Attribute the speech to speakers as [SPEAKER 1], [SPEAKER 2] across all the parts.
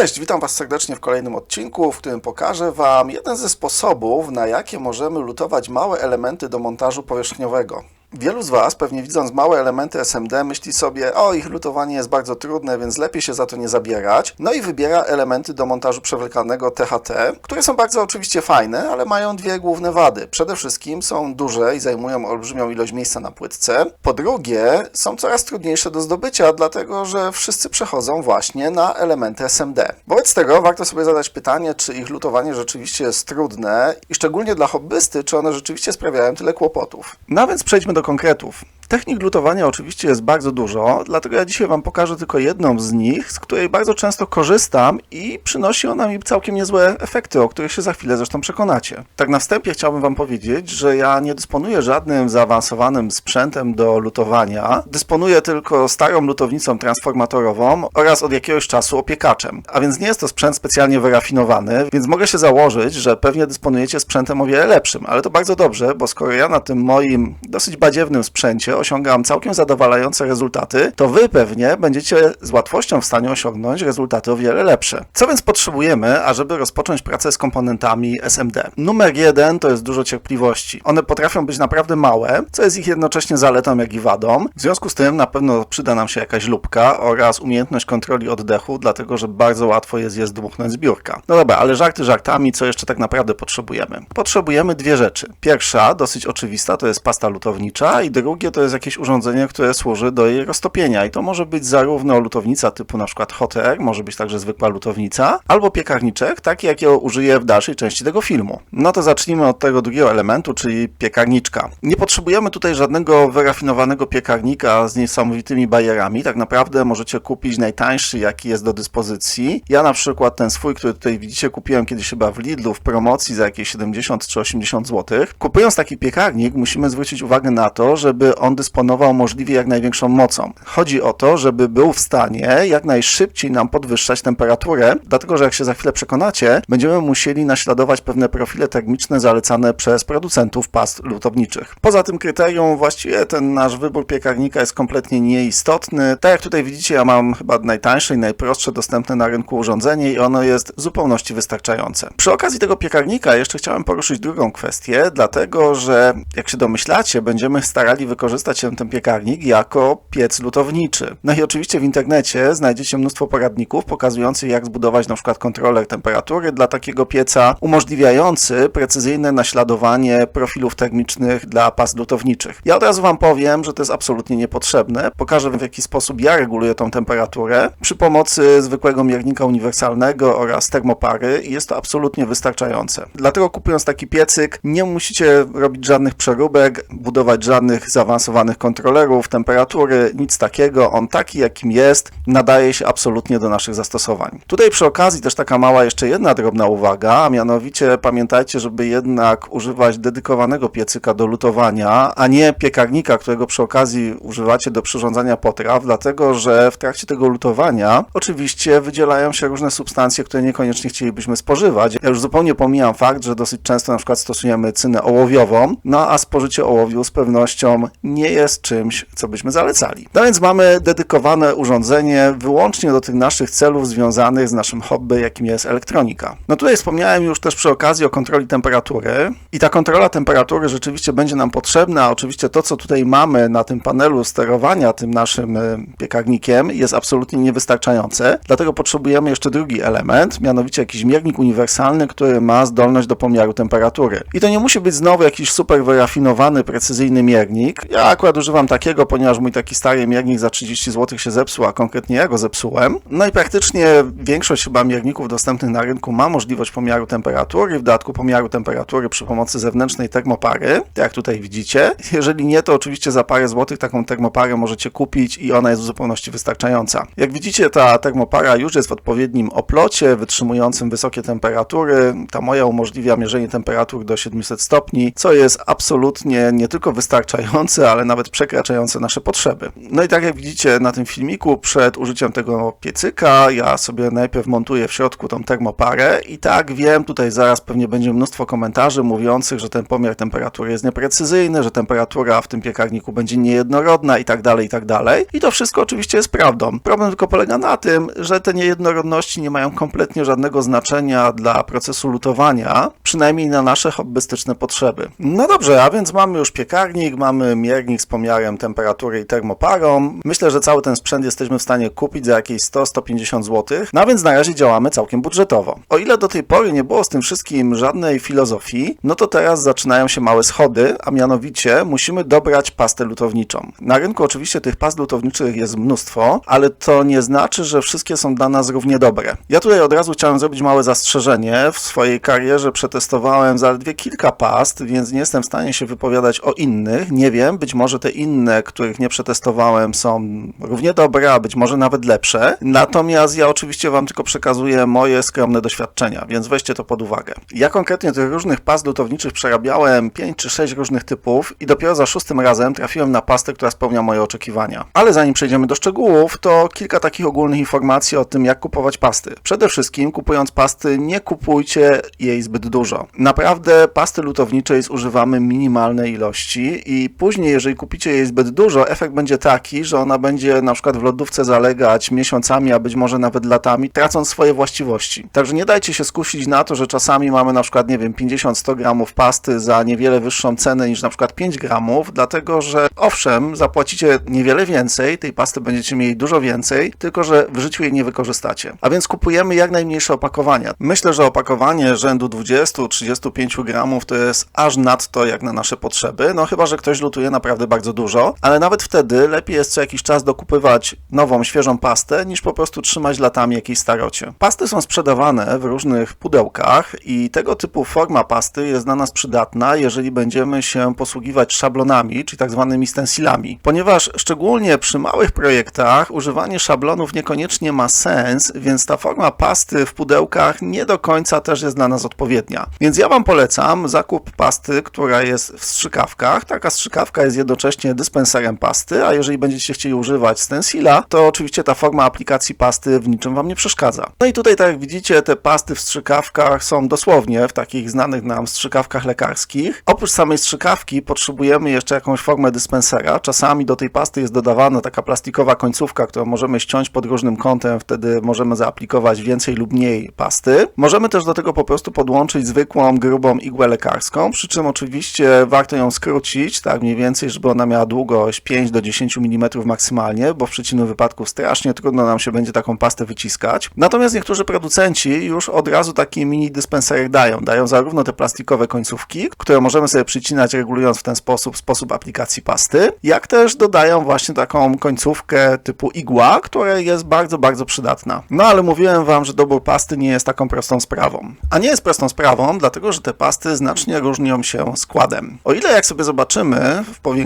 [SPEAKER 1] Cześć, witam Was serdecznie w kolejnym odcinku, w którym pokażę Wam jeden ze sposobów, na jakie możemy lutować małe elementy do montażu powierzchniowego. Wielu z Was, pewnie widząc małe elementy SMD, myśli sobie, o ich lutowanie jest bardzo trudne, więc lepiej się za to nie zabierać. No i wybiera elementy do montażu przewlekanego THT, które są bardzo oczywiście fajne, ale mają dwie główne wady. Przede wszystkim są duże i zajmują olbrzymią ilość miejsca na płytce. Po drugie, są coraz trudniejsze do zdobycia, dlatego że wszyscy przechodzą właśnie na elementy SMD. Wobec tego warto sobie zadać pytanie, czy ich lutowanie rzeczywiście jest trudne i szczególnie dla hobbysty, czy one rzeczywiście sprawiają tyle kłopotów. No więc przejdźmy do konkretów. Technik lutowania oczywiście jest bardzo dużo, dlatego ja dzisiaj Wam pokażę tylko jedną z nich, z której bardzo często korzystam i przynosi ona mi całkiem niezłe efekty, o których się za chwilę zresztą przekonacie. Tak na wstępie chciałbym Wam powiedzieć, że ja nie dysponuję żadnym zaawansowanym sprzętem do lutowania. Dysponuję tylko starą lutownicą transformatorową oraz od jakiegoś czasu opiekaczem. A więc nie jest to sprzęt specjalnie wyrafinowany, więc mogę się założyć, że pewnie dysponujecie sprzętem o wiele lepszym, ale to bardzo dobrze, bo skoro ja na tym moim dosyć badziewnym sprzęcie osiągam całkiem zadowalające rezultaty, to wy pewnie będziecie z łatwością w stanie osiągnąć rezultaty o wiele lepsze. Co więc potrzebujemy, ażeby rozpocząć pracę z komponentami SMD? Numer jeden to jest dużo cierpliwości. One potrafią być naprawdę małe, co jest ich jednocześnie zaletą, jak i wadą. W związku z tym na pewno przyda nam się jakaś lubka oraz umiejętność kontroli oddechu, dlatego że bardzo łatwo jest je zdmuchnąć z biurka. No dobra, ale żarty żartami, co jeszcze tak naprawdę potrzebujemy? Potrzebujemy dwie rzeczy. Pierwsza, dosyć oczywista, to jest pasta lutownicza i drugie to jest jakieś urządzenie, które służy do jej roztopienia i to może być zarówno lutownica typu na przykład hot air, może być także zwykła lutownica, albo piekarniczek, taki jakiego użyję w dalszej części tego filmu. No to zacznijmy od tego drugiego elementu, czyli piekarniczka. Nie potrzebujemy tutaj żadnego wyrafinowanego piekarnika z niesamowitymi bajerami, tak naprawdę możecie kupić najtańszy, jaki jest do dyspozycji. Ja na przykład ten swój, który tutaj widzicie, kupiłem kiedyś chyba w Lidlu w promocji za jakieś 70 czy 80 zł. Kupując taki piekarnik, musimy zwrócić uwagę na to, żeby on dysponował możliwie jak największą mocą. Chodzi o to, żeby był w stanie jak najszybciej nam podwyższać temperaturę, dlatego że jak się za chwilę przekonacie, będziemy musieli naśladować pewne profile termiczne zalecane przez producentów past lutowniczych. Poza tym kryterium właściwie ten nasz wybór piekarnika jest kompletnie nieistotny. Tak jak tutaj widzicie, ja mam chyba najtańsze i najprostsze dostępne na rynku urządzenie i ono jest w zupełności wystarczające. Przy okazji tego piekarnika jeszcze chciałem poruszyć drugą kwestię, dlatego że jak się domyślacie, będziemy starali wykorzystać ten, ten piekarnik jako piec lutowniczy. No i oczywiście w internecie znajdziecie mnóstwo poradników pokazujących jak zbudować na przykład kontroler temperatury dla takiego pieca, umożliwiający precyzyjne naśladowanie profilów termicznych dla pas lutowniczych. Ja od razu Wam powiem, że to jest absolutnie niepotrzebne. Pokażę w jaki sposób ja reguluję tą temperaturę przy pomocy zwykłego miernika uniwersalnego oraz termopary i jest to absolutnie wystarczające. Dlatego kupując taki piecyk nie musicie robić żadnych przeróbek, budować żadnych zaawansowanych kontrolerów temperatury, nic takiego. On taki jakim jest nadaje się absolutnie do naszych zastosowań. Tutaj przy okazji też taka mała jeszcze jedna drobna uwaga, a mianowicie pamiętajcie, żeby jednak używać dedykowanego piecyka do lutowania, a nie piekarnika, którego przy okazji używacie do przyrządzania potraw, dlatego że w trakcie tego lutowania oczywiście wydzielają się różne substancje, które niekoniecznie chcielibyśmy spożywać. Ja już zupełnie pomijam fakt, że dosyć często na przykład stosujemy cynę ołowiową, no a spożycie ołowiu z pewnością nie jest czymś, co byśmy zalecali. No więc mamy dedykowane urządzenie wyłącznie do tych naszych celów związanych z naszym hobby, jakim jest elektronika. No tutaj wspomniałem już też przy okazji o kontroli temperatury i ta kontrola temperatury rzeczywiście będzie nam potrzebna. Oczywiście to, co tutaj mamy na tym panelu sterowania tym naszym y, piekarnikiem jest absolutnie niewystarczające, dlatego potrzebujemy jeszcze drugi element, mianowicie jakiś miernik uniwersalny, który ma zdolność do pomiaru temperatury. I to nie musi być znowu jakiś super wyrafinowany, precyzyjny miernik. Ja akurat używam takiego, ponieważ mój taki stary miernik za 30 zł się zepsuł, a konkretnie ja go zepsułem. No i praktycznie większość chyba mierników dostępnych na rynku ma możliwość pomiaru temperatury, w dodatku pomiaru temperatury przy pomocy zewnętrznej termopary, jak tutaj widzicie. Jeżeli nie, to oczywiście za parę złotych taką termoparę możecie kupić i ona jest w zupełności wystarczająca. Jak widzicie, ta termopara już jest w odpowiednim oplocie, wytrzymującym wysokie temperatury. Ta moja umożliwia mierzenie temperatur do 700 stopni, co jest absolutnie nie tylko wystarczające, ale nawet przekraczające nasze potrzeby. No i tak jak widzicie na tym filmiku, przed użyciem tego piecyka, ja sobie najpierw montuję w środku tą termoparę i tak wiem, tutaj zaraz pewnie będzie mnóstwo komentarzy mówiących, że ten pomiar temperatury jest nieprecyzyjny, że temperatura w tym piekarniku będzie niejednorodna i tak dalej, i tak dalej. I to wszystko oczywiście jest prawdą. Problem tylko polega na tym, że te niejednorodności nie mają kompletnie żadnego znaczenia dla procesu lutowania, przynajmniej na nasze hobbystyczne potrzeby. No dobrze, a więc mamy już piekarnik, mamy miernik z pomiarem temperatury i termoparą. Myślę, że cały ten sprzęt jesteśmy w stanie kupić za jakieś 100-150 zł. No a więc na razie działamy całkiem budżetowo. O ile do tej pory nie było z tym wszystkim żadnej filozofii, no to teraz zaczynają się małe schody, a mianowicie musimy dobrać pastę lutowniczą. Na rynku oczywiście tych past lutowniczych jest mnóstwo, ale to nie znaczy, że wszystkie są dla nas równie dobre. Ja tutaj od razu chciałem zrobić małe zastrzeżenie. W swojej karierze przetestowałem zaledwie kilka past, więc nie jestem w stanie się wypowiadać o innych. Nie wiem, być może te inne, których nie przetestowałem, są równie dobre, a być może nawet lepsze. Natomiast ja oczywiście Wam tylko przekazuję moje skromne doświadczenia, więc weźcie to pod uwagę. Ja konkretnie tych różnych past lutowniczych przerabiałem 5 czy 6 różnych typów i dopiero za szóstym razem trafiłem na pastę, która spełnia moje oczekiwania. Ale zanim przejdziemy do szczegółów, to kilka takich ogólnych informacji o tym, jak kupować pasty. Przede wszystkim, kupując pasty, nie kupujcie jej zbyt dużo. Naprawdę pasty lutowniczej zużywamy minimalnej ilości i później, jeżeli kupicie jej zbyt dużo, efekt będzie taki, że ona będzie na przykład w lodówce zalegać miesiącami, a być może nawet latami, tracąc swoje właściwości. Także nie dajcie się skusić na to, że czasami mamy na przykład, nie wiem, 50-100 gramów pasty za niewiele wyższą cenę niż na przykład 5 gramów, dlatego że owszem, zapłacicie niewiele więcej, tej pasty będziecie mieli dużo więcej, tylko że w życiu jej nie wykorzystacie. A więc kupujemy jak najmniejsze opakowania. Myślę, że opakowanie rzędu 20-35 gramów to jest aż nadto jak na nasze potrzeby, no chyba, że ktoś lutuje naprawdę bardzo dużo, ale nawet wtedy lepiej jest co jakiś czas dokupywać nową, świeżą pastę, niż po prostu trzymać latami jakiejś starocie. Pasty są sprzedawane w różnych pudełkach i tego typu forma pasty jest dla nas przydatna, jeżeli będziemy się posługiwać szablonami, czyli tak zwanymi stencilami, ponieważ szczególnie przy małych projektach używanie szablonów niekoniecznie ma sens, więc ta forma pasty w pudełkach nie do końca też jest dla nas odpowiednia. Więc ja Wam polecam zakup pasty, która jest w strzykawkach. Taka strzykawka jest jednocześnie dyspenserem pasty, a jeżeli będziecie chcieli używać stencila, to oczywiście ta forma aplikacji pasty w niczym Wam nie przeszkadza. No i tutaj, tak jak widzicie, te pasty w strzykawkach są dosłownie w takich znanych nam strzykawkach lekarskich. Oprócz samej strzykawki potrzebujemy jeszcze jakąś formę dyspensera. Czasami do tej pasty jest dodawana taka plastikowa końcówka, którą możemy ściąć pod różnym kątem, wtedy możemy zaaplikować więcej lub mniej pasty. Możemy też do tego po prostu podłączyć zwykłą, grubą igłę lekarską, przy czym oczywiście warto ją skrócić, tak mniej więcej, żeby ona miała długość 5 do 10 mm maksymalnie, bo w przeciwnym wypadku strasznie trudno nam się będzie taką pastę wyciskać. Natomiast niektórzy producenci już od razu taki mini dyspenserek dają. Dają zarówno te plastikowe końcówki, które możemy sobie przycinać regulując w ten sposób sposób aplikacji pasty, jak też dodają właśnie taką końcówkę typu igła, która jest bardzo, bardzo przydatna. No ale mówiłem Wam, że dobór pasty nie jest taką prostą sprawą. A nie jest prostą sprawą, dlatego że te pasty znacznie różnią się składem. O ile jak sobie zobaczymy w powiększeniu,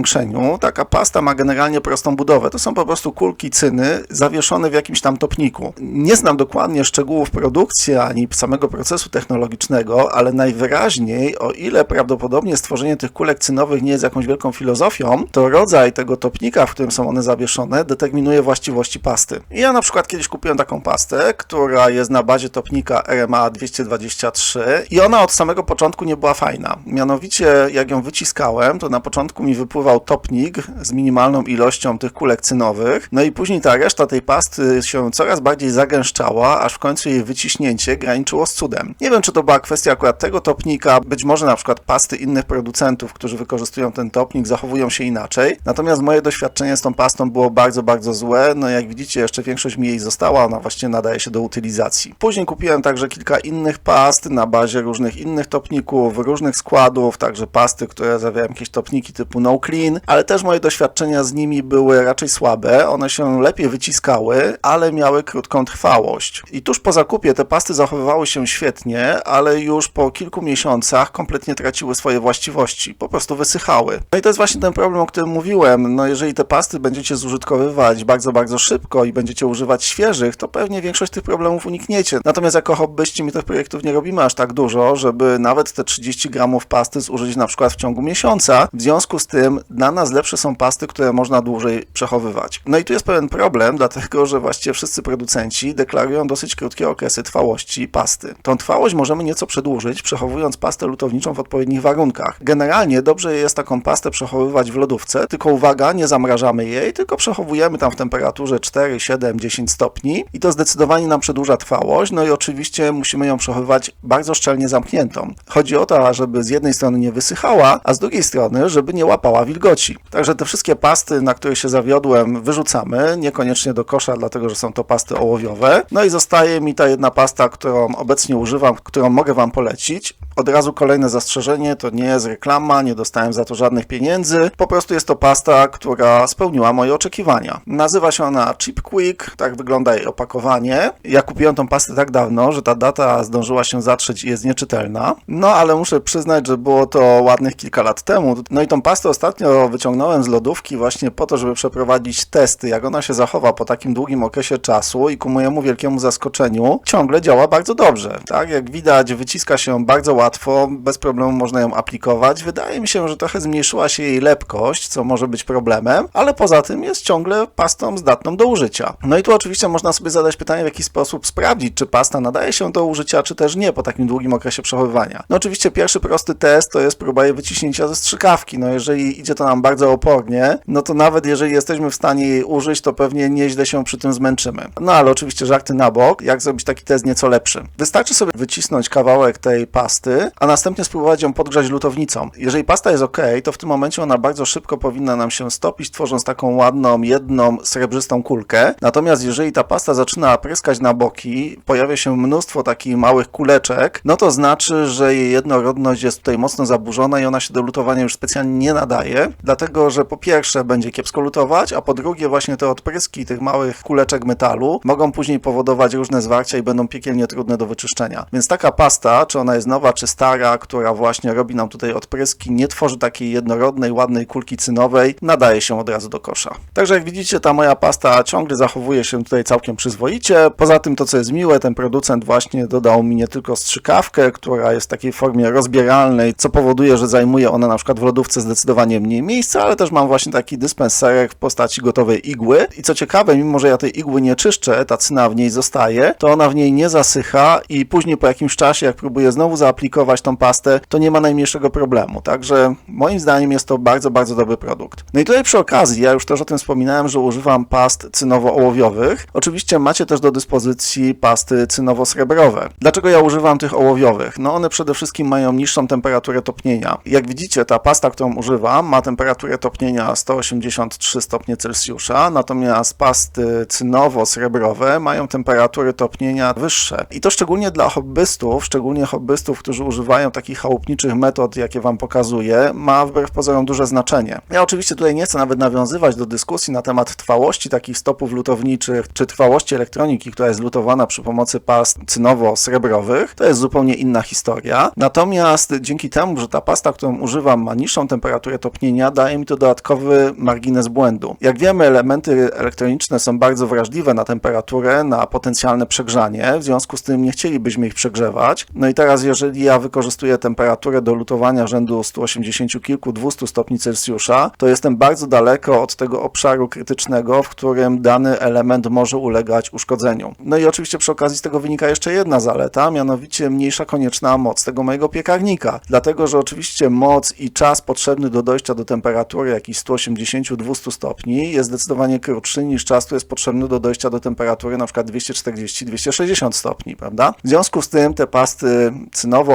[SPEAKER 1] taka pasta ma generalnie prostą budowę. To są po prostu kulki cyny zawieszone w jakimś tam topniku. Nie znam dokładnie szczegółów produkcji ani samego procesu technologicznego, ale najwyraźniej, o ile prawdopodobnie stworzenie tych kulek cynowych nie jest jakąś wielką filozofią, to rodzaj tego topnika, w którym są one zawieszone, determinuje właściwości pasty. Ja na przykład kiedyś kupiłem taką pastę, która jest na bazie topnika RMA 223 i ona od samego początku nie była fajna. Mianowicie, jak ją wyciskałem, to na początku mi topnik z minimalną ilością tych kulek cynowych, no i później ta reszta tej pasty się coraz bardziej zagęszczała, aż w końcu jej wyciśnięcie graniczyło z cudem. Nie wiem, czy to była kwestia akurat tego topnika, być może na przykład pasty innych producentów, którzy wykorzystują ten topnik, zachowują się inaczej. Natomiast moje doświadczenie z tą pastą było bardzo, bardzo złe. No jak widzicie, jeszcze większość mi jej została, ona właśnie nadaje się do utylizacji. Później kupiłem także kilka innych past na bazie różnych innych topników, różnych składów, także pasty, które zawierają jakieś topniki typu no clean, ale też moje doświadczenia z nimi były raczej słabe. One się lepiej wyciskały, ale miały krótką trwałość. I tuż po zakupie te pasty zachowywały się świetnie, ale już po kilku miesiącach kompletnie traciły swoje właściwości, po prostu wysychały. No i to jest właśnie ten problem, o którym mówiłem. No jeżeli te pasty będziecie zużytkowywać bardzo, bardzo szybko i będziecie używać świeżych, to pewnie większość tych problemów unikniecie. Natomiast jako hobbyści my tych projektów nie robimy aż tak dużo, żeby nawet te 30 gramów pasty zużyć na przykład w ciągu miesiąca. W związku z tym dla nas lepsze są pasty, które można dłużej przechowywać. No i tu jest pewien problem, dlatego że właściwie wszyscy producenci deklarują dosyć krótkie okresy trwałości pasty. Tą trwałość możemy nieco przedłużyć, przechowując pastę lutowniczą w odpowiednich warunkach. Generalnie dobrze jest taką pastę przechowywać w lodówce, tylko uwaga, nie zamrażamy jej, tylko przechowujemy tam w temperaturze 4, 7, 10 stopni i to zdecydowanie nam przedłuża trwałość, no i oczywiście musimy ją przechowywać bardzo szczelnie zamkniętą. Chodzi o to, żeby z jednej strony nie wysychała, a z drugiej strony, żeby nie łapała wilgoci. Także te wszystkie pasty, na które się zawiodłem, wyrzucamy, niekoniecznie do kosza, dlatego że są to pasty ołowiowe. No i zostaje mi ta jedna pasta, którą obecnie używam, którą mogę Wam polecić. Od razu kolejne zastrzeżenie, to nie jest reklama, nie dostałem za to żadnych pieniędzy. Po prostu jest to pasta, która spełniła moje oczekiwania. Nazywa się ona Cheap Quick, tak wygląda jej opakowanie. Ja kupiłem tą pastę tak dawno, że ta data zdążyła się zatrzeć i jest nieczytelna. No ale muszę przyznać, że było to ładnych kilka lat temu. No i tą pastę ostatnio wyciągnąłem z lodówki właśnie po to, żeby przeprowadzić testy, jak ona się zachowa po takim długim okresie czasu i ku mojemu wielkiemu zaskoczeniu ciągle działa bardzo dobrze. Tak, jak widać wyciska się bardzo łatwo, bez problemu można ją aplikować. Wydaje mi się, że trochę zmniejszyła się jej lepkość, co może być problemem, ale poza tym jest ciągle pastą zdatną do użycia. No i tu oczywiście można sobie zadać pytanie, w jaki sposób sprawdzić, czy pasta nadaje się do użycia, czy też nie po takim długim okresie przechowywania. No oczywiście pierwszy prosty test to jest próba jej wyciśnięcia ze strzykawki. No jeżeli idzie to nam bardzo opornie, no to nawet jeżeli jesteśmy w stanie jej użyć, to pewnie nieźle się przy tym zmęczymy. No ale oczywiście żarty na bok, jak zrobić taki test nieco lepszy? Wystarczy sobie wycisnąć kawałek tej pasty, a następnie spróbować ją podgrzać lutownicą. Jeżeli pasta jest ok, to w tym momencie ona bardzo szybko powinna nam się stopić, tworząc taką ładną, jedną srebrzystą kulkę. Natomiast jeżeli ta pasta zaczyna pryskać na boki, pojawia się mnóstwo takich małych kuleczek, no to znaczy, że jej jednorodność jest tutaj mocno zaburzona i ona się do lutowania już specjalnie nie nadaje, dlatego że po pierwsze będzie kiepsko lutować, a po drugie właśnie te odpryski tych małych kuleczek metalu mogą później powodować różne zwarcia i będą piekielnie trudne do wyczyszczenia. Więc taka pasta, czy ona jest nowa, czy stara, która właśnie robi nam tutaj odpryski, nie tworzy takiej jednorodnej, ładnej kulki cynowej, nadaje się od razu do kosza. Także jak widzicie, ta moja pasta ciągle zachowuje się tutaj całkiem przyzwoicie. Poza tym to, co jest miłe, ten producent właśnie dodał mi nie tylko strzykawkę, która jest w takiej formie rozbieralnej, co powoduje, że zajmuje ona na przykład w lodówce zdecydowanie mniej miejsca, ale też mam właśnie taki dyspenserek w postaci gotowej igły. I co ciekawe, mimo że ja tej igły nie czyszczę, ta cyna w niej zostaje, to ona w niej nie zasycha i później po jakimś czasie, jak próbuję znowu zaaplikować tą pastę, to nie ma najmniejszego problemu. Także moim zdaniem jest to bardzo, bardzo dobry produkt. No i tutaj przy okazji, ja już też o tym wspominałem, że używam past cynowo-ołowiowych. Oczywiście macie też do dyspozycji pasty cynowo-srebrowe. Dlaczego ja używam tych ołowiowych? No one przede wszystkim mają niższą temperaturę topnienia. Jak widzicie, ta pasta, którą używam, ma temperaturę topnienia 183 stopnie Celsjusza, natomiast pasty cynowo-srebrowe mają temperatury topnienia wyższe. I to szczególnie dla hobbystów, szczególnie hobbystów, którzy używają takich chałupniczych metod, jakie wam pokazuję, ma wbrew pozorom duże znaczenie. Ja oczywiście tutaj nie chcę nawet nawiązywać do dyskusji na temat trwałości takich stopów lutowniczych, czy trwałości elektroniki, która jest lutowana przy pomocy past cynowo-srebrowych. To jest zupełnie inna historia. Natomiast dzięki temu, że ta pasta, którą używam, ma niższą temperaturę topnienia, daje mi to dodatkowy margines błędu. Jak wiemy, elementy elektroniczne są bardzo wrażliwe na temperaturę, na potencjalne przegrzanie, w związku z tym nie chcielibyśmy ich przegrzewać. No i teraz, jeżeli ja wykorzystuję temperaturę do lutowania rzędu 180 kilku, 200 stopni Celsjusza, to jestem bardzo daleko od tego obszaru krytycznego, w którym dany element może ulegać uszkodzeniu. No i oczywiście przy okazji z tego wynika jeszcze jedna zaleta, mianowicie mniejsza konieczna moc tego mojego piekarnika. Dlatego, że oczywiście moc i czas potrzebny do dojścia do temperatury jakichś 180-200 stopni jest zdecydowanie krótszy niż czas, który jest potrzebny do dojścia do temperatury przykład 240-260 stopni, prawda? W związku z tym te pasty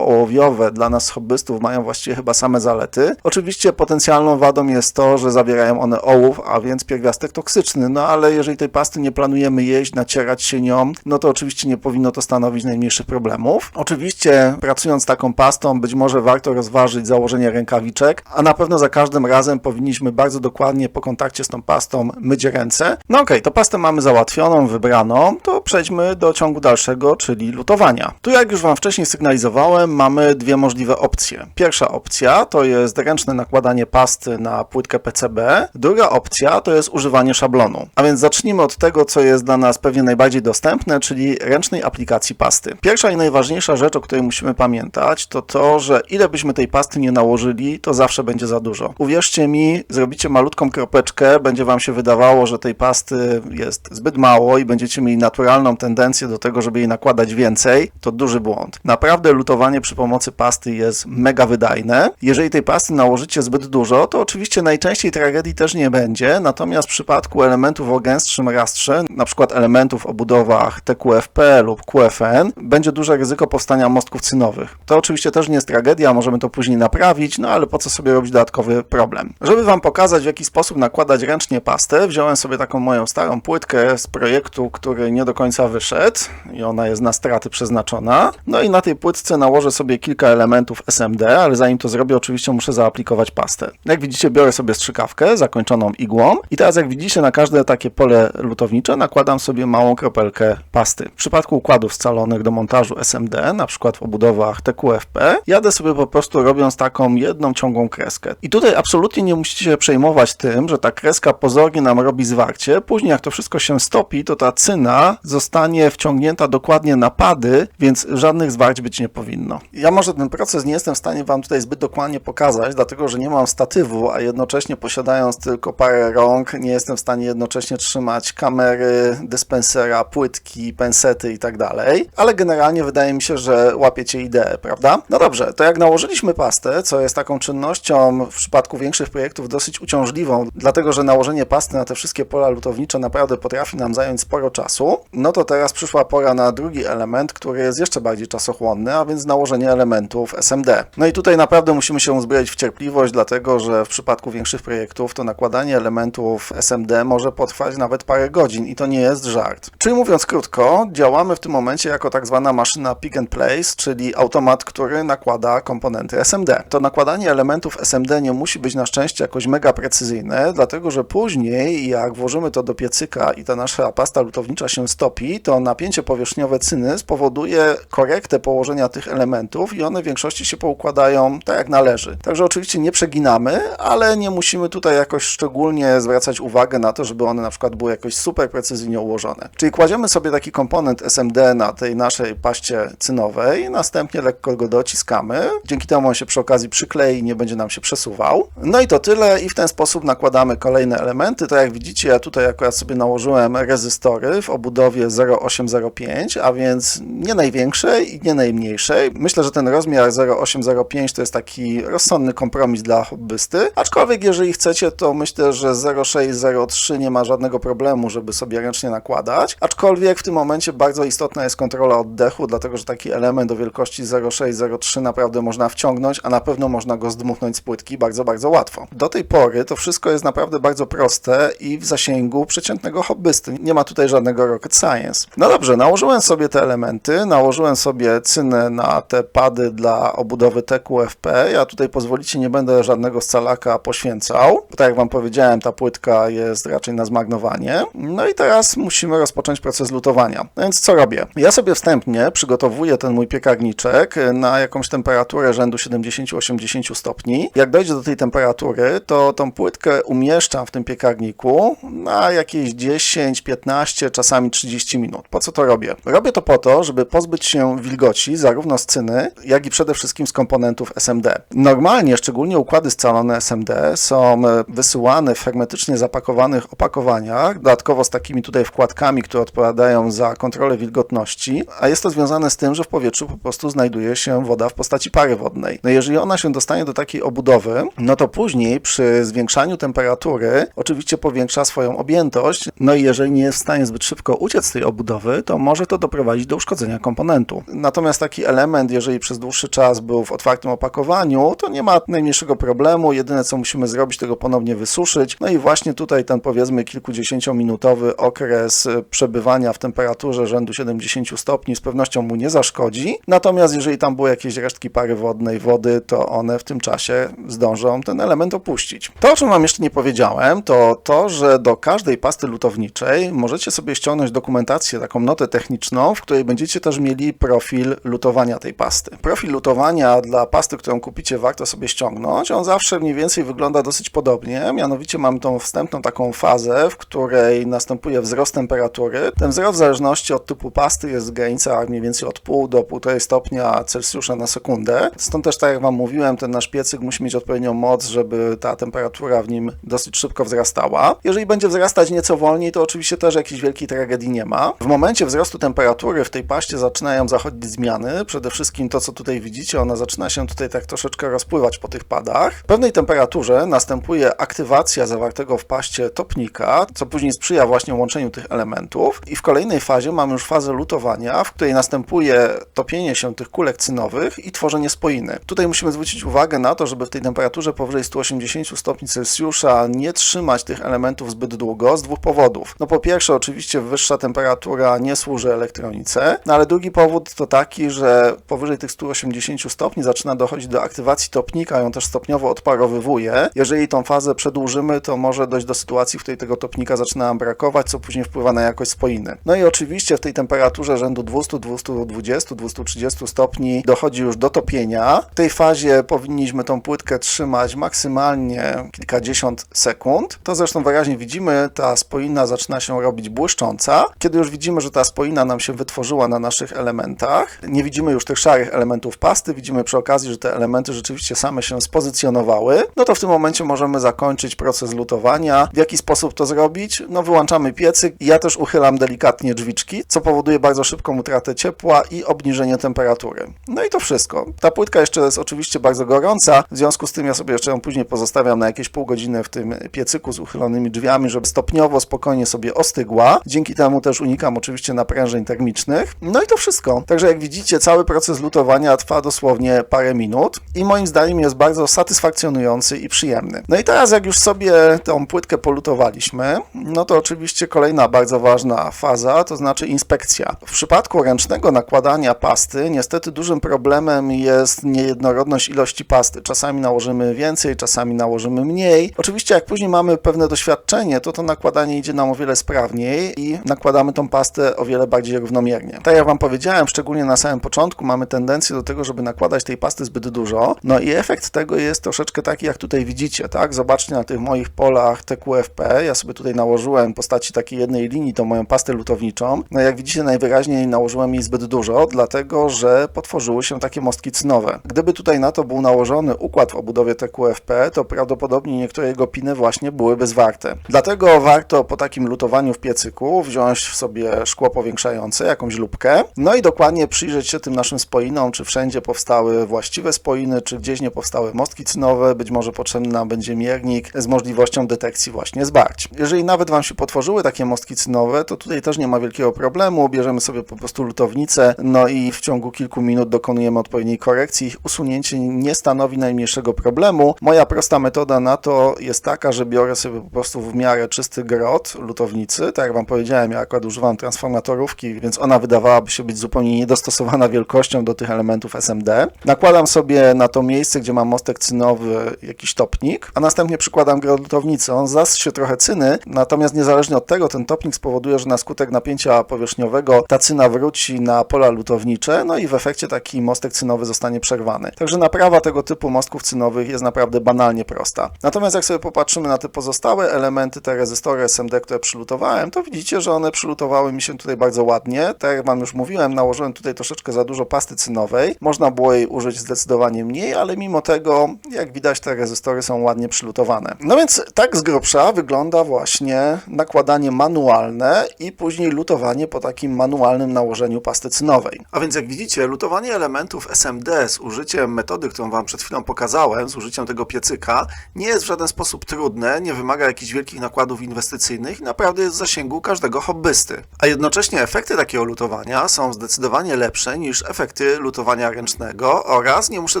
[SPEAKER 1] cynowo-ołowiowe dla nas hobbystów mają właściwie chyba same zalety. Oczywiście potencjalną wadą jest to, że zawierają one ołów, a więc pierwiastek toksyczny, no ale jeżeli tej pasty nie planujemy jeść, nacierać się nią, no to oczywiście nie powinno to stanowić najmniejszych problemów. Oczywiście pracując taką pastą, być może warto rozważyć założenie rękawiczek, a na pewno za każdym razem powinniśmy bardzo dokładnie po kontakcie z tą pastą myć ręce. No okej, okay, to pastę mamy załatwioną, wybraną, to przejdźmy do ciągu dalszego, czyli lutowania. Tu jak już Wam wcześniej sygnalizowałem, mamy dwie możliwe opcje. Pierwsza opcja to jest ręczne nakładanie pasty na płytkę PCB, druga opcja to jest używanie szablonu. A więc zacznijmy od tego, co jest dla nas pewnie najbardziej dostępne, czyli ręcznej aplikacji pasty. Pierwsza i najważniejsza rzecz, o której musimy pamiętać, to to, że ile byśmy tej pasty nie nałożyli, to zawsze będzie za dużo. Uwierzcie mi, zrobicie malutką kropeczkę, będzie wam się wydawało, że tej pasty jest zbyt mało i będziecie mieli naturalną tendencję do tego, żeby jej nakładać więcej, to duży błąd. Naprawdę lutowanie przy pomocy pasty jest mega wydajne. Jeżeli tej pasty nałożycie zbyt dużo, to oczywiście najczęściej tragedii też nie będzie, natomiast w przypadku elementów o gęstszym rastrze, przykład elementów o budowach TQFP lub QFN, będzie duże ryzyko powstania mostków cynowych. To oczywiście też nie jest tragedia, możemy to później naprawić, no ale po co sobie robić dodatkowy problem. Żeby Wam pokazać, w jaki sposób nakładać ręcznie pastę, wziąłem sobie taką moją starą płytkę z projektu, który nie do końca wyszedł i ona jest na straty przeznaczona. No i na tej płytce nałożę sobie kilka elementów SMD, ale zanim to zrobię, oczywiście muszę zaaplikować pastę. Jak widzicie, biorę sobie strzykawkę zakończoną igłą i teraz jak widzicie, na każde takie pole lutownicze nakładam sobie małą kropelkę pasty. W przypadku układów scalonych do montażu SMD, na przykład w obudowach TQFP, jadę sobie po prostu robiąc taką jedną ciągłą kreskę. I tutaj absolutnie nie musicie się przejmować tym, że ta kreska pozornie nam robi zwarcie. Później jak to wszystko się stopi, to ta cyna zostanie wciągnięta dokładnie na pady, więc żadnych zwarć być nie powinno. Ja może ten proces nie jestem w stanie Wam tutaj zbyt dokładnie pokazać, dlatego że nie mam statywu, a jednocześnie posiadając tylko parę rąk, nie jestem w stanie jednocześnie trzymać kamery, dyspensera, płytki, pensety i tak dalej, ale generalnie wydaje mi się, że łapiecie ideę, prawda? No dobrze, to jak nałożyliśmy pastę, co jest taką czynnością w przypadku większych projektów dosyć uciążliwą, dlatego że nałożenie pasty na te wszystkie pola lutownicze naprawdę potrafi nam zająć sporo czasu, no to teraz przyszła pora na drugi element, który jest jeszcze bardziej czasochłonny, a więc nałożenie elementów SMD. No i tutaj naprawdę musimy się uzbroić w cierpliwość, dlatego że w przypadku większych projektów to nakładanie elementów SMD może potrwać nawet parę godzin i to nie jest żart. Czyli mówiąc krótko, działamy w tym momencie jako tak zwana maszyna pick and place, czyli automat, który nakłada komponenty SMD. To nakładanie elementów SMD nie musi być na szczęście jakoś mega precyzyjne, dlatego że później jak włożymy to do piecyka i ta nasza pasta lutownicza się stopi, to napięcie powierzchniowe cyny spowoduje korektę położenia tych elementów i one w większości się poukładają tak jak należy. Także oczywiście nie przeginamy, ale nie musimy tutaj jakoś szczególnie zwracać uwagę na to, żeby one na przykład były jakoś super precyzyjnie ułożone. Czyli kładziemy sobie taki komponent SMD na tej naszej paście cynowej, następnie lekko go dociskamy. Dzięki temu on się przy okazji przyklei i nie będzie nam się przesuwał. No i to tyle i w ten sposób nakładamy kolejne elementy. Tak jak widzicie, ja tutaj akurat sobie nałożyłem rezystory w obudowie 0805, a więc nie największej i nie najmniejszej. Myślę, że ten rozmiar 0805 to jest taki rozsądny kompromis dla hobbysty, aczkolwiek jeżeli chcecie, to myślę, że 0603 nie ma żadnego problemu, żeby sobie ręcznie nakładać, aczkolwiek w tym momencie bardzo istotna jest kontrola oddechu, dlatego że taki element o wielkości 0603 naprawdę można wciągnąć, a na pewno można go zdmuchnąć z płytki bardzo, bardzo łatwo. Do tej pory to wszystko jest naprawdę bardzo proste i w zasięgu przeciętnego hobbysty. Nie ma tutaj żadnego rocket science. No dobrze, nałożyłem sobie te elementy, nałożyłem sobie cynę na te pady dla obudowy TQFP. Ja tutaj pozwolicie, nie będę żadnego scalaka poświęcał. Tak jak Wam powiedziałem, ta płytka jest raczej na zmagnowanie. No i teraz musimy rozpocząć proces lutowania. No więc co robię? Ja sobie wstępnie przygotowuję ten mój piekarniczek na jakąś temperaturę rzędu 70-80 stopni. Jak dojdzie do tej temperatury, to tą płytkę umieszczam w tym piekarniku na jakieś 10, 15, czasami 30 minut. Po co to robię? Robię to po to, żeby pozbyć się wilgoci zarówno z cyny, jak i przede wszystkim z komponentów SMD. Normalnie, szczególnie układy scalone SMD są wysyłane w hermetycznie zapakowanych opakowaniach, dodatkowo z takimi tutaj wkładkami, które odpowiadają za kontrolę wilgotności, a jest to związane z tym, że w powietrzu po prostu znajduje się woda w postaci pary wodnej. No jeżeli ona się dostanie do takiej obudowy, no to później przy zwiększaniu temperatury oczywiście powiększa swoją objętość, no i jeżeli nie jest w stanie zbyt szybko uciec z tej obudowy, to może to doprowadzić do uszkodzenia komponentu. Natomiast taki element, jeżeli przez dłuższy czas był w otwartym opakowaniu, to nie ma najmniejszego problemu. Jedyne co musimy zrobić, to go ponownie wysuszyć. No i właśnie tutaj ten powiedzmy kilkudziesięciominutowy okres przebywania w temperaturze rzędu 70 stopni z pewnością mu nie zaszkodzi. Natomiast jeżeli tam były jakieś resztki pary wodnej, wody, to one w tym czasie zdążą ten element opuścić. To, o czym Wam jeszcze nie powiedziałem, to to, że do każdej pasty lutowniczej możecie sobie ściągnąć dokumentację, taką notę techniczną, w której będziecie też mieli profil lutowania tej pasty. Pasty. Profil lutowania dla pasty, którą kupicie, warto sobie ściągnąć. On zawsze mniej więcej wygląda dosyć podobnie. Mianowicie mamy tą wstępną taką fazę, w której następuje wzrost temperatury. Ten wzrost w zależności od typu pasty jest w granicach mniej więcej od pół do 1,5 stopnia Celsjusza na sekundę. Stąd też, tak jak Wam mówiłem, ten nasz piecyk musi mieć odpowiednią moc, żeby ta temperatura w nim dosyć szybko wzrastała. Jeżeli będzie wzrastać nieco wolniej, to oczywiście też jakiejś wielkiej tragedii nie ma. W momencie wzrostu temperatury w tej paście zaczynają zachodzić zmiany. Przede wszystkim to, co tutaj widzicie, ona zaczyna się tutaj tak troszeczkę rozpływać po tych padach. W pewnej temperaturze następuje aktywacja zawartego w paście topnika, co później sprzyja właśnie łączeniu tych elementów. I w kolejnej fazie mamy już fazę lutowania, w której następuje topienie się tych kulek cynowych i tworzenie spoiny. Tutaj musimy zwrócić uwagę na to, żeby w tej temperaturze powyżej 180 stopni Celsjusza nie trzymać tych elementów zbyt długo z dwóch powodów. No po pierwsze, oczywiście wyższa temperatura nie służy elektronice, no ale drugi powód to taki, że powyżej tych 180 stopni zaczyna dochodzić do aktywacji topnika, ją też stopniowo odparowywuje. Jeżeli tą fazę przedłużymy, to może dojść do sytuacji, w której tego topnika zaczyna nam brakować, co później wpływa na jakość spoiny. No i oczywiście w tej temperaturze rzędu 200, 220, 230 stopni dochodzi już do topienia. W tej fazie powinniśmy tą płytkę trzymać maksymalnie kilkadziesiąt sekund. To zresztą wyraźnie widzimy, ta spoina zaczyna się robić błyszcząca. Kiedy już widzimy, że ta spoina nam się wytworzyła na naszych elementach, nie widzimy już tych szarych elementów pasty, widzimy przy okazji, że te elementy rzeczywiście same się spozycjonowały, no to w tym momencie możemy zakończyć proces lutowania. W jaki sposób to zrobić? No wyłączamy piecyk. Ja też uchylam delikatnie drzwiczki, co powoduje bardzo szybką utratę ciepła i obniżenie temperatury. No i to wszystko. Ta płytka jeszcze jest oczywiście bardzo gorąca, w związku z tym ja sobie jeszcze ją później pozostawiam na jakieś pół godziny w tym piecyku z uchylonymi drzwiami, żeby stopniowo, spokojnie sobie ostygła. Dzięki temu też unikam oczywiście naprężeń termicznych. No i to wszystko. Także jak widzicie, cały proces lutowania trwa dosłownie parę minut i moim zdaniem jest bardzo satysfakcjonujący i przyjemny. No i teraz jak już sobie tą płytkę polutowaliśmy, no to oczywiście kolejna bardzo ważna faza, to znaczy inspekcja. W przypadku ręcznego nakładania pasty niestety dużym problemem jest niejednorodność ilości pasty. Czasami nałożymy więcej, czasami nałożymy mniej. Oczywiście jak później mamy pewne doświadczenie, to to nakładanie idzie nam o wiele sprawniej i nakładamy tą pastę o wiele bardziej równomiernie. Tak jak Wam powiedziałem, szczególnie na samym początku mamy tendencję do tego, żeby nakładać tej pasty zbyt dużo, no i efekt tego jest troszeczkę taki, jak tutaj widzicie, tak? Zobaczcie na tych moich polach TQFP, ja sobie tutaj nałożyłem w postaci takiej jednej linii tą moją pastę lutowniczą, no jak widzicie najwyraźniej nałożyłem jej zbyt dużo, dlatego, że potworzyły się takie mostki cynowe. Gdyby tutaj na to był nałożony układ w obudowie TQFP, to prawdopodobnie niektóre jego piny właśnie byłyby zwarte. Dlatego warto po takim lutowaniu w piecyku wziąć sobie szkło powiększające, jakąś lubkę, no i dokładnie przyjrzeć się tym naszym spoinom, czy wszędzie powstały właściwe spoiny, czy gdzieś nie powstały mostki cynowe, być może potrzebny nam będzie miernik z możliwością detekcji właśnie zbarć. Jeżeli nawet Wam się potworzyły takie mostki cynowe, to tutaj też nie ma wielkiego problemu, bierzemy sobie po prostu lutownicę, no i w ciągu kilku minut dokonujemy odpowiedniej korekcji. Ich usunięcie nie stanowi najmniejszego problemu. Moja prosta metoda na to jest taka, że biorę sobie po prostu w miarę czysty grot lutownicy. Tak jak Wam powiedziałem, ja akurat używam transformatorówki, więc ona wydawałaby się być zupełnie niedostosowana wielkością do tych elementów SMD. Nakładam sobie na to miejsce, gdzie mam mostek cynowy, jakiś topnik, a następnie przykładam grot lutownicy. On się trochę cyny, natomiast niezależnie od tego ten topnik spowoduje, że na skutek napięcia powierzchniowego ta cyna wróci na pola lutownicze, no i w efekcie taki mostek cynowy zostanie przerwany. Także naprawa tego typu mostków cynowych jest naprawdę banalnie prosta. Natomiast jak sobie popatrzymy na te pozostałe elementy, te rezystory SMD, które przylutowałem, to widzicie, że one przylutowały mi się tutaj bardzo ładnie. Tak jak Wam już mówiłem, nałożyłem tutaj troszeczkę za dużo pasty cynowej. Można było jej użyć zdecydowanie mniej, ale mimo tego, jak widać, te rezystory są ładnie przylutowane. No więc tak z grubsza wygląda właśnie nakładanie manualne i później lutowanie po takim manualnym nałożeniu pasty cynowej. A więc jak widzicie, lutowanie elementów SMD z użyciem metody, którą Wam przed chwilą pokazałem, z użyciem tego piecyka, nie jest w żaden sposób trudne, nie wymaga jakichś wielkich nakładów inwestycyjnych i naprawdę jest w zasięgu każdego hobbysty. A jednocześnie efekty takiego lutowania są zdecydowanie lepsze niż efekty lutowania ręcznego oraz nie muszę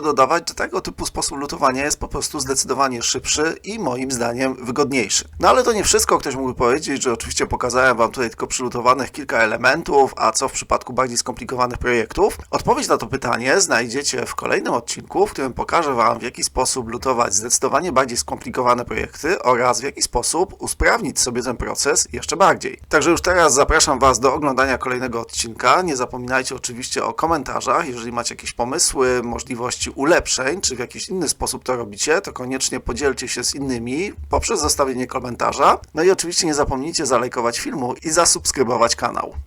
[SPEAKER 1] dodawać, że tego typu sposób lutowania jest po prostu zdecydowanie szybszy i moim zdaniem wygodniejszy. No ale to nie wszystko. Ktoś mógłby powiedzieć, że oczywiście pokazałem Wam tutaj tylko przylutowanych kilka elementów, a co w przypadku bardziej skomplikowanych projektów? Odpowiedź na to pytanie znajdziecie w kolejnym odcinku, w którym pokażę Wam w jaki sposób lutować zdecydowanie bardziej skomplikowane projekty oraz w jaki sposób usprawnić sobie ten proces jeszcze bardziej. Także już teraz zapraszam Was do oglądania kolejnego odcinka. Nie zapominajcie oczywiście o komentarzach komentarzach. Jeżeli macie jakieś pomysły, możliwości ulepszeń, czy w jakiś inny sposób to robicie, to koniecznie podzielcie się z innymi poprzez zostawienie komentarza. No i oczywiście nie zapomnijcie zalajkować filmu i zasubskrybować kanał.